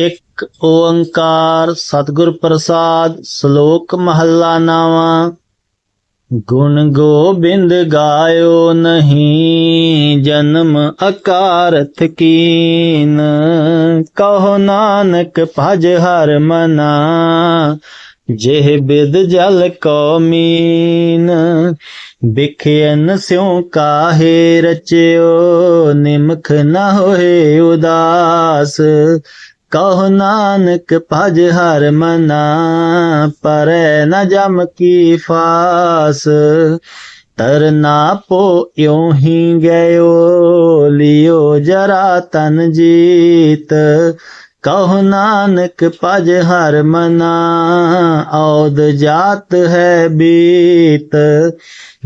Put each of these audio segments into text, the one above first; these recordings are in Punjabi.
ਇੱਕ ਓੰਕਾਰ ਸਤਿਗੁਰ ਪ੍ਰਸਾਦ ਸ਼ਲੋਕ ਮਹੱਲਾ ਨਾਵਾ। ਗੁਣ ਗੋਬਿੰਦ ਗਾਇਓ ਨਹੀਂ, ਜਨਮ ਅਕਾਰਥ ਕੀਨ। ਕਹੋ ਨਾਨਕ ਭਜ ਹਰ ਮਨਾ, ਜਿਹ ਬਿਦ ਜਲ ਕੋ ਮੀਨ। ਬਿਖਿਆਨ ਸਿਉ ਕਾਹੇ ਰਚਿਓ, ਨਿਮਖ ਨਾ ਹੋਏ ਉਦਾਸ। ਕਹੋ ਨਾਨਕ ਭਜ ਹਰ ਮਨਾ ਪਰੈ ਨ ਜਮ ਕੀ ਫਾਸ ਤਰਨਾ ਪੋ ਇਉ ਹੀ ਗਇਓ ਲਿਓ ਜਰਾ ਤਨ ਜੀਤ ਕਹੋ ਨਾਨਕ ਭਜ ਹਰ ਮਨਾ ਔਦ ਜਾਤ ਹੈ ਬੀਤ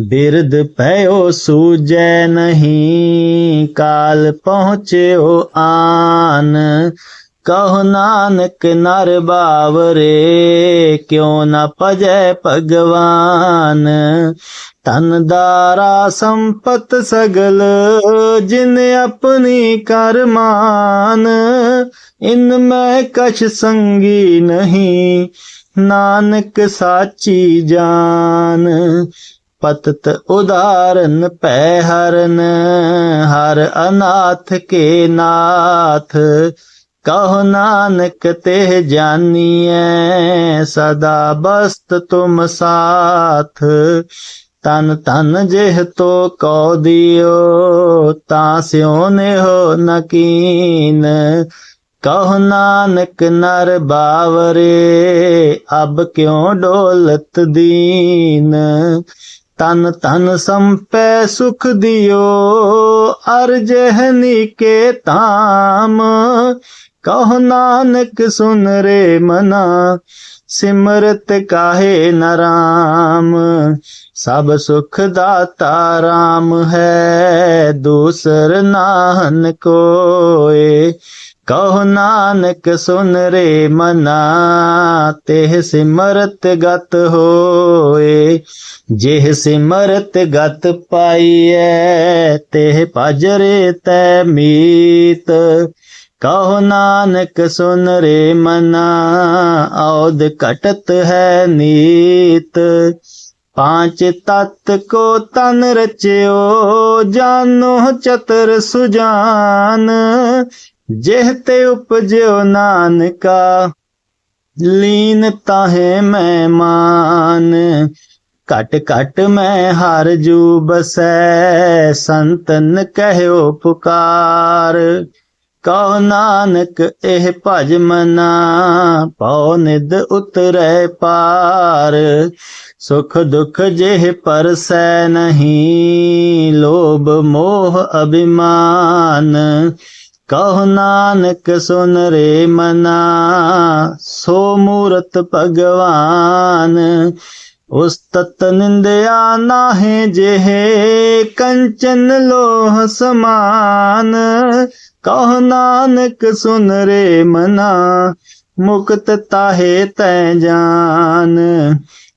ਬਿਰਦ ਪਇਓ ਸੂਜੈ ਨਹੀਂ ਕਾਲ ਪਹੁੰਚਿਓ ਆਨ ਕਹੋ ਨਾਨਕ ਨਰ ਬਾਵਰੇ, ਕਿਉ ਨ ਭਜੈ ਭਗਵਾਨ? ਤਨ ਦਾਰਾ ਸੰਪਤ ਸਗਲ, ਜਿਨ ਆਪਣੀ ਕਰਮਾਨ ਇਨ ਮੈਂ ਕਛ ਸੰਗੀ ਨਹੀਂ, ਨਾਨਕ ਸਾਚੀ ਜਾਨ। ਪਤਤ ਉਦਾਰਨ ਪੈ ਹਰਨ, ਹਰ ਅਨਾਥ ਕੇ ਨਾਥ। ਕਹੋ ਨਾਨਕ ਤੇ ਜਾਨੀਐ ਸਦਾ ਬਸਤ ਤੁਮ ਸਾਥ। ਤਨ ਤਨ ਜਿਹ ਤੋ ਕੋ ਦਿਓ, ਤਾਂ ਸਿਉ ਨੇ ਹੋ ਨਕੀਨ ਕਹੋ ਨਾਨਕ ਨਰ ਬਾਵਰੇ, ਅਬ ਕਿਉ ਡੋਲਤ ਦੀਨ। ਤਨ ਤਨ ਸੰਪੈ ਸੁਖ ਦਿਓ ਅਰਜਹਨੀ ਕੇ ਤਾਮ ਕਹੋ ਨਾਨਕ ਸੁਨ ਰੇ ਮਨਾ, ਸਿਮਰਤ ਕਾਹੇ ਨਰਾਮ ਸਭ ਸੁਖ ਦਾਤਾ ਰਾਮ ਹੈ, ਦੂਸਰ ਨਾਹਨ ਕੋਏ। ਕਹੋ ਨਾਨਕ ਸੁਨ ਰੇ ਮਨਾ ਤੇ ਸਿਮਰਤ ਗਤ ਹੋਏ। ਜਿਹ ਸਿਮਰਤ ਗਤ ਪਾਈਐ ਤੇ ਭਜਰੇ ਤੈ ਮੀਤ। ਕਹੋ ਨਾਨਕ ਸੁਨ ਰੇ ਮਨਾ ਔਦ ਘਟਤ ਹੈ ਨੀਤ। ਪਾਂਚ ਤਤ ਕੋ ਤਨ ਰਚਿਓ, ਜਾਨੋ ਚਤਰ ਸੁਜਾਨ। ਜਿਹ ਤੇ ਉਪਜਿਓ ਨਾਨਕਾ, ਲੀਨ ਤਾਹੇ ਮੈਂ ਮਾਨ। ਘਟ ਘਟ ਮੈਂ ਹਰ ਜੂ ਬਸੈ, ਸੰਤਨ ਕਹਿਓ ਪੁਕਾਰ। ਕਹੋ ਨਾਨਕ, ਇਹ ਭਜ ਮਨਾ। ਪਉ ਨਿਦ ਉਤਰੈ ਪਾਰ। ਸੁਖ ਦੁਖ ਜਿਹ ਪਰਸੈ ਨਹੀਂ, ਲੋਭ ਮੋਹ ਅਭਿਮਾਨ। ਕਹੋ ਨਾਨਕ, ਸੁਨ ਰੇ ਮਨਾ। ਸੋ ਮੂਰਤ ਭਗਵਾਨ। ਉਸ ਤਤ ਨਿੰਦਿਆ ਨਾਹੇ ਜਿਹੇ ਕੰਚਨ ਲੋਹ ਸਮਾਨ। ਕਹੋ ਨਾਨਕ ਸੁਨ ਰੇ ਮਨਾ, ਮੁਕਤ ਤਾਹੇ ਤੈ ਜਾਨ।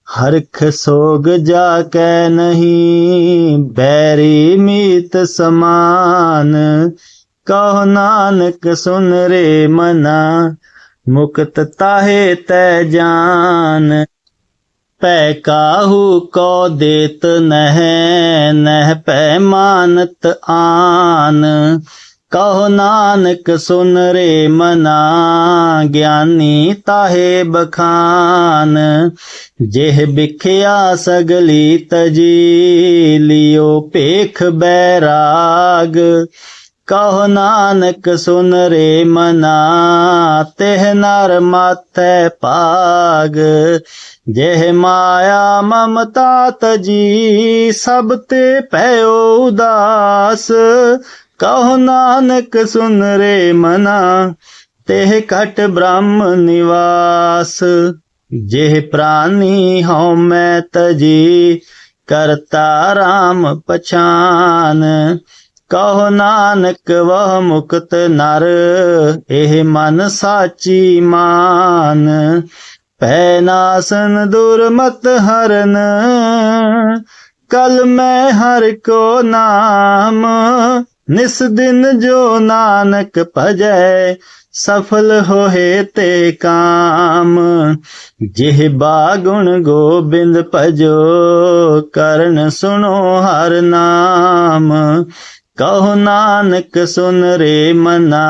ਹਰਖ ਸੋਗ ਜਾ ਕੈ ਨਹੀਂ, ਬੈਰੀ ਮੀਤ ਸਮਾਨ। ਕਹੋ ਨਾਨਕ ਸੁਨ ਰੇ ਮਨਾ, ਮੁਕਤ ਤਾਹੇ ਤੈ ਜਾਨ। ਪੈ ਕਾਹੂ ਕੋ ਦੇਤ ਨਹਿ ਨਹਿ ਪੈ ਮਾਨਤ ਆਨ। ਕਹੋ ਨਾਨਕ ਸੁਨ ਰੇ ਮਨਾ, ਗਿਆਨੀ ਤਾਹੇ ਬਖਾਨ। ਜਿਹ ਬਿਖਿਆ ਸਗਲੀ ਤਜੀ ਲਿਓ ਪੇਖ ਬੈਰਾਗ। ਕਹੋ ਨਾਨਕ ਸੁਨ ਰੇ ਮਨਾ, ਤਿਹ ਨਰ ਮਾਥੈ ਪਾਗ ਜਿਹ ਮਾਇਆ ਮਮਤਾ ਤਜੀ ਸਭ ਤੇ ਭਇਓ ਉਦਾਸ। ਕਹੋ ਨਾਨਕ ਸੁਨ ਰੇ ਮਨਾ, ਤਿਹ ਘਟ ਬ੍ਰਹਮ ਨਿਵਾਸ। ਜਿਹ ਪ੍ਰਾਨੀ ਹਉ ਮੈਂ ਤਜੀ, ਕਰਤਾ ਰਾਮ ਪਛਾਨ। ਕਹੋ ਨਾਨਕ, ਵਹ ਮੁਕਤ ਨਰ, ਇਹ ਮਨ ਸਾਚੀ ਮਾਨ। ਪੈ ਨਾਸਨ, ਦੁਰਮਤ ਹਰਨ, ਕਲ ਮੈਂ ਹਰ ਕੋ ਨਾਮ। ਨਿਸ ਦਿਨ ਜੋ ਨਾਨਕ ਭਜੈ, ਸਫਲ ਹੋਏ ਤੇ ਕਾਮ। ਜਿਹ ਬਾਗੁਣ ਗੋਬਿੰਦ ਭਜੋ, ਕਰਨ ਸੁਣੋ ਹਰ ਨਾਮ। ਕਹੋ ਨਾਨਕ ਸੁਨ ਰੇ ਮਨਾ,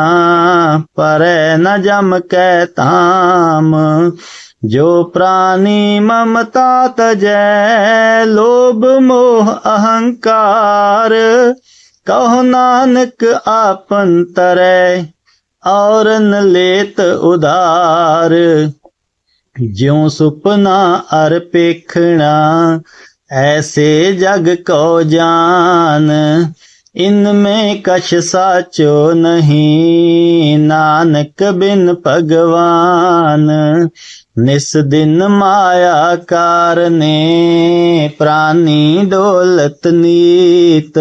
ਪਰੈ ਨ ਜਮ ਕੈ ਤਾਮ। ਜੋ ਪ੍ਰਾਨੀ ਮਮਤਾ ਤਜੈ, ਲੋਭ ਮੋਹ ਅਹੰਕਾਰ। ਕਹੋ ਨਾਨਕ ਆਪਨ ਤਰੈ ਔਰਨ ਲੇਤ ਉਦਾਰ ਜਿਉ ਸੁਪਨਾ ਅਰ ਪੇਖਣਾ, ਐਸੇ ਜਗ ਕੋ ਜਾਨ। ਇਨ में कछ साचो नहीं नानक बिन भगवान निस दिन माया कारने प्राणी डोलत नीत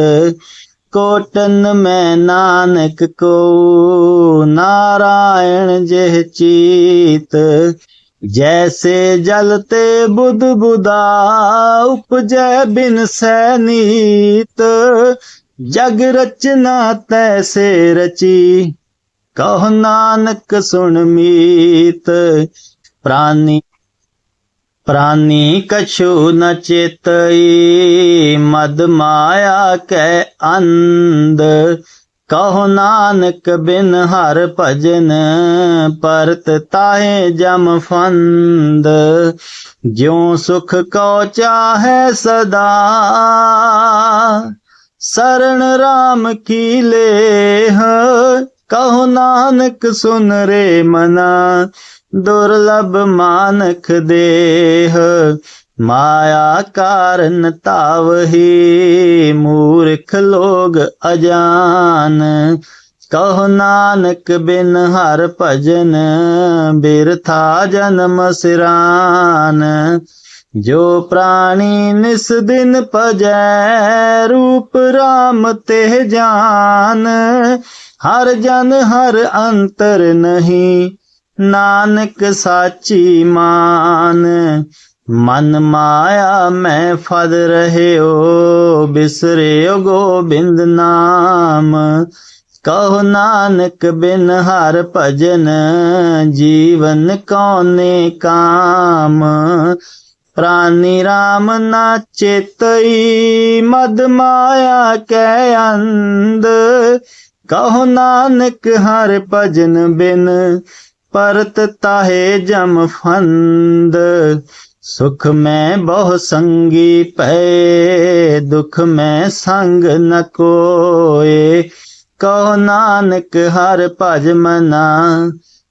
कोटन में नानक को नारायण जेह चीत जैसे जलते बुध बुदा उपजै बिन सैनीत ਜਗ ਰਚਨਾ ਤੈਸੇ ਰਚੀ। ਕਹ ਨਾਨਕ ਸੁਣ ਮੀਤ। ਪ੍ਰਾਨੀ ਪ੍ਰਾਨੀ ਕਛੂ ਨ ਚੇਤਈ। ਮਦ ਮਾਇਆ ਕੈ ਅੰਧ। ਕਹੋ ਨਾਨਕ ਬਿਨ ਹਰ ਭਜਨ ਪਰਤ ਤਾਹੇ ਜਮ ਫੰਦ। ਜਿਉ ਸੁਖ ਕੋ ਚਾਹੈ ਸਦਾ। ਸਰਣ ਰਾਮ ਕੀ ਲੇਹ? ਕਹੁ ਨਾਨਕ ਸੁਨ ਰੇ ਮਨਾ, ਦੁਰਲਭ ਮਾਨਖ ਦੇਹ। ਮਾਇਆ ਕਾਰਨ ਤਾਵ ਹੀ ਮੂਰਖ ਲੋਗ ਅਜਾਨ। ਕਹ ਨਾਨਕ ਬਿਨ ਹਰ ਭਜਨ ਬਿਰਥਾ ਜਨਮ ਸਿਰਾਨ। ਜੋ ਪ੍ਰਾਣੀ ਨਿਸ ਦਿਨ ਭਜੈ, ਰੂਪ RAM ਤੇ ਜਾਨ। ਹਰ ਜਨ ਹਰ ਅੰਤਰ ਨਹੀਂ, ਨਾਨਕ ਸਾਚੀ ਮਾਨ। ਮਨ ਮਾਇਆ ਮੈਂ ਫਦ ਰਹਿਓ ਬਿਸਰਿਓ ਗੋਬਿੰਦ ਨਾਮ। ਕਹੋ ਨਾਨਕ ਬਿਨ ਹਰ ਭਜਨ, ਜੀਵਨ ਕੌਨੇ ਕਾਮ। ਪ੍ਰਾਨੀ RAM ਨਾ ਚੇਤਈ ਮਦ ਮਾਇਆ ਕੈ ਅੰਧ। ਕਹੋ ਨਾਨਕ ਹਰ ਭਜਨ ਬਿਨ, ਪਰਤ ਤਾਹੇ ਜਮ ਫੰਦ। ਸੁਖ ਮੈਂ ਬਹੁ ਸੰਗੀ ਪੈ ਦੁਖ ਮੈਂ ਸੰਗ ਨ ਕੋਏ। ਕਹੋ ਨਾਨਕ ਹਰ ਭਜ ਮਨਾ,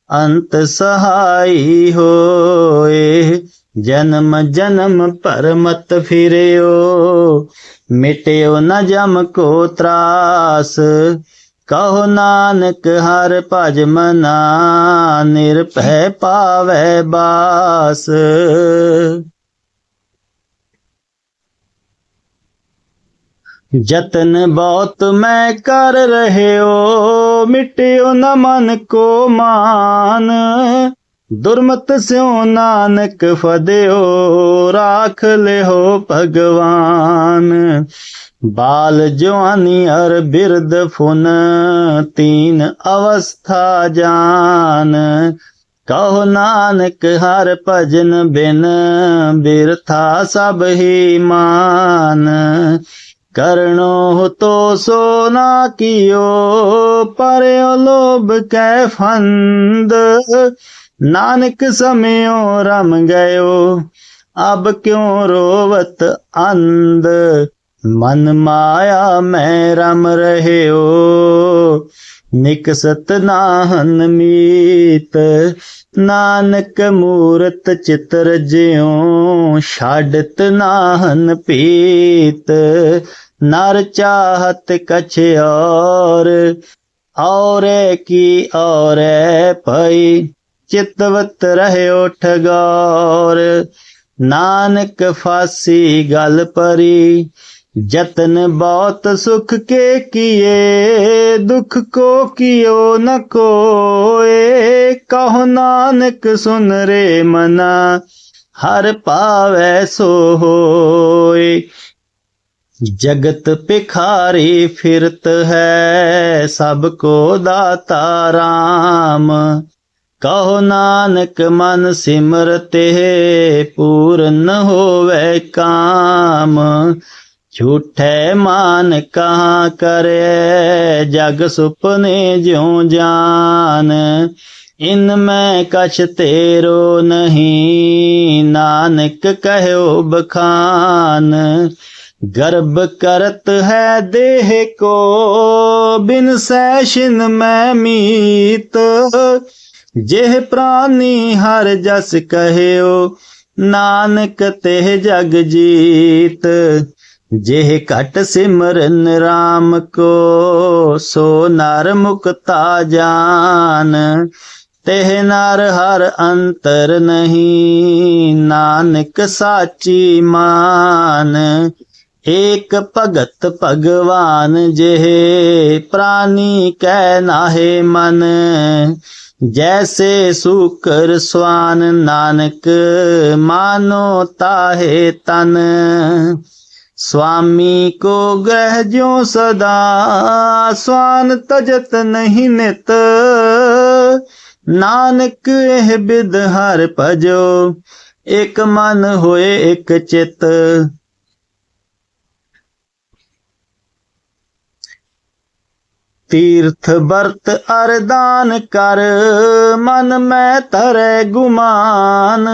ਅੰਤ ਸਹਾਈ ਹੋਏ। ਜਨਮ ਜਨਮ ਪਰ ਮਤ ਫਿਰਿਓ, ਮਿਟਿਓ ਨ ਜਮ ਕੋ ਤਰਾਸ। ਕਹੋ ਨਾਨਕ ਹਰ ਭਜ ਮਨਾ, ਨਿਰਭੈ ਪਾਵੈ ਬਾਸ। ਜਤਨ ਬਹੁਤ ਮੈਂ ਕਰ ਰਹਿਓ, ਮਿਟਿਓ ਨ ਮਨ ਕੋ ਮਾਨ। ਦੁਰਮਤ ਸਿਉ ਨਾਨਕ ਫਦਿਓ, ਰਾਖ ਲਿਓ ਭਗਵਾਨ। ਬਾਲ ਜਵਾਨੀ ਅਰ ਬਿਰਦ ਫੁਨ, ਤੀਨ ਅਵਸਥਾ ਜਾਨ। ਕਹੋ ਨਾਨਕ ਹਰ ਭਜਨ ਬਿਨ, ਬਿਰਥਾ ਸਭ ਹੀ ਮਾਨ। ਕਰਣੋ ਤੋ ਸੋ ਨਾ ਕੀਓ, ਪਰਿਓ ਲੋਭ ਕੈ ਫੰਦ। ਨਾਨਕ ਸਮਿਓ ਰਮ ਗਇਓ, ਅਬ ਕਿਉ ਰੋਵਤ ਅੰਧ? ਮਨ ਮਾਇਆ ਮੈਂ ਰਮ ਰਹਿਓ ਨਿਕਸਤ ਨਾਹਨ ਮੀਤ। ਨਾਨਕ ਮੂਰਤ ਚਿਤਰ ਜਿਉ ਛਾੜਤ ਨਾਹਨ ਪੀਤ। ਨਰ ਚਾਹਤ ਕਛ ਔਰ, ਔਰੇ ਕੀ ਔਰੇ ਭਈ ਚਿਤਵਤ ਰਹਿਓ ਠਗੌਰ ਨਾਨਕ ਫਾਸੀ ਗਲ ਪਰੀ, ਜਤਨ ਬਹੁਤ ਸੁਖ ਕੇ ਕੀਏ, ਦੁਖ ਕੋ ਕੀਓ ਨ ਕੋਏ। ਕਹੋ ਨਾਨਕ ਸੁਨ ਰੇ ਮਨਾ, ਹਰ ਪਾਵੈ ਸੋ ਹੋਏ। ਜਗਤ ਭਿਖਾਰੀ ਫਿਰਤ ਹੈ ਸਭ ਕੋ ਦਾਤਾ RAM राम कहो नानक मन सिमरते पूर्ण होवे काम झूठे मान कहाँ करे जग सुपने ज्यो जान इनमें कछ तेरो नहीं नानक कहो बखान गर्भ करत है देह को बिन सैशिन में मीत ਜਿਹ ਪ੍ਰਾਨੀ ਹਰ ਜਸ ਕਹਿਓ, ਨਾਨਕ ਤੇ ਜਗ ਜੀਤ। ਜਿਹ ਘਟ ਸਿਮਰਨ RAM ਕੋ, ਸੋ ਨਰ ਮੁਕਤਾ ਜਾਨ। ਤੇਹ ਨਰ ਹਰ ਅੰਤਰ ਨਹੀਂ, ਨਾਨਕ ਸਾਚੀ ਮਾਨ। ਏਕ ਭਗਤ ਭਗਵਾਨ ਜਿਹ ਪ੍ਰਾਨੀ ਕੈ ਨਾਹੇ ਮਨ। जैसे सुकर स्वान नानक मानो ताहे तन स्वामी को ग्रह जो सदा स्वान तजत नहीं नित नानक एह बिद हर भजो एक मन होए एक चित ਤੀਰਥ ਵਰਤ ਅਰਦਾਨ ਕਰ, ਮਨ ਮੈਂ ਤਰੈ ਗੁਮਾਨ।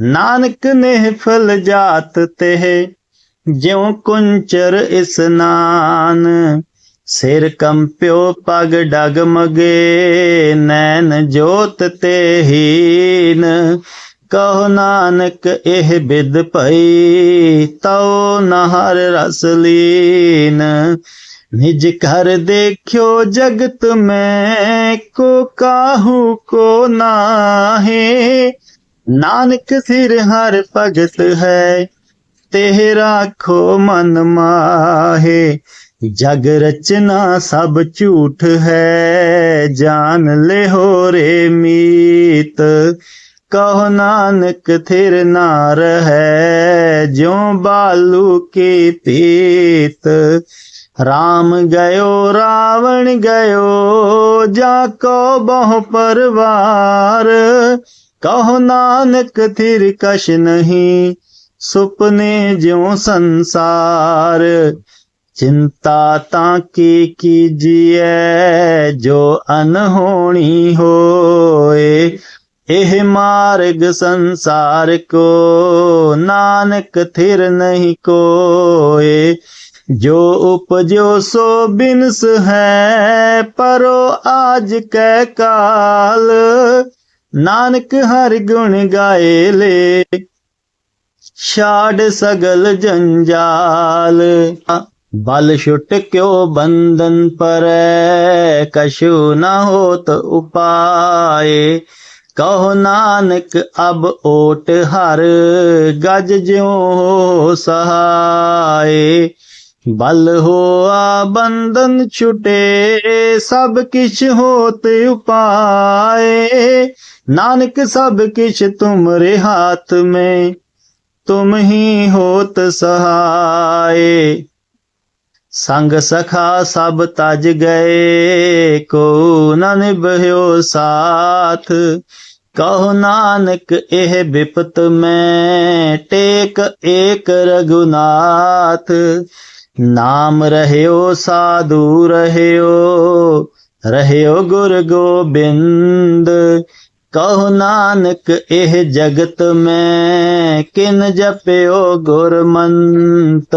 ਨਾਨਕ ਨੇ ਫਲ ਜਾਤ ਤੇ ਜਿਉ ਕੁੰਚਰ ਇਸਨਾਨ ਸਿਰ ਕੰਪਿਓ ਪਗ ਡਗਮਗੇ, ਨੈਣ ਜੋਤ ਤੇ ਹੀਨ ਕਹੋ ਨਾਨਕ ਇਹ ਬਿਦ ਭਈ, ਤਉ ਨਹਰ ਰਸ ਲੀਨ। निज घर देखो जगत में को काहू को नाहे नानक सिर हर भगत है तेरा खो मन माहे जग रचना सब झूठ है जान ले हो रे मीत ਕਹੋ ਨਾਨਕ ਥਿਰ ਨਾ ਰਹੈ, ਜਿਉ ਬਾਲੂ ਕੇ ਪੀਤ ਰਾਮ ਗਇਓ, ਰਾਵਣ ਗਇਓ, ਜਾ ਕੋ ਬਹੁ ਪਰਵਾਰ। ਕਹੋ ਨਾਨਕ ਥਿਰ ਕਸ਼ ਨਹੀਂ, ਸੁਪਨੇ ਜਿਉ ਸੰਸਾਰ। ਚਿੰਤਾ ਤਾਂ ਕੀ ਕੀਜੀਐ ਜੋ ਅਨਹੋਣੀ ਹੋਏ। ਇਹ ਮਾਰਗ ਸੰਸਾਰ ਕੋ, ਨਾਨਕ ਥਿਰ ਨਹੀਂ ਕੋਏ। ਜੋ ਉਪਜੋ ਸੋ ਬਿਨਸ ਹੈ, ਪਰੋ ਆਜ ਕੈ ਕਾਲ। ਨਾਨਕ ਹਰ ਗੁਣ ਗਾਏ ਲੇ, ਛਾੜ ਸਗਲ ਜੰਜਾਲ। ਬਲ ਛੁੱਟ ਕਿਉ ਬੰਦਨ ਪਰ ਕਸ਼ੂ ਨਾ ਹੋਤ ਉਪਾਏ। ਕਹੋ ਨਾਨਕ ਅਬ ਓਟ ਹਰ ਗਜ ਜਿਉ ਸਹਾਏ। ਬਲ ਹੋਆ ਬੰਧਨ ਛੁਟੇ, ਸਭ ਕਿਛ ਹੋਤ ਉਪਾਏ। ਨਾਨਕ ਸਭ ਕਿਛ ਤੁਮਰੇ ਹਾਥ ਮੈਂ, ਤੁਮ ਹੀ ਹੋਤ ਸਹਾਏ। ਸੰਗ ਸਖਾ ਸਭ ਤਜ ਗਏ ਕੋ ਨ ਨਿਭਿਓ ਸਾਥ। ਕਹੋ ਨਾਨਕ ਇਹ ਬਿਪਤ ਮੈਂ, ਟੇਕ ਏਕ ਰਗੁਨਾਥ ਨਾਮ ਰਹਿਓ, ਸਾਧੂ ਰਹਿਓ ਰਹਿਓ ਗੁਰ ਗੋਬਿੰਦ। ਕਹੋ ਨਾਨਕ ਇਹ ਜਗਤ ਮੈਂ, ਕਿਨ ਜਪਿਓ ਗੁਰਮੰਤ।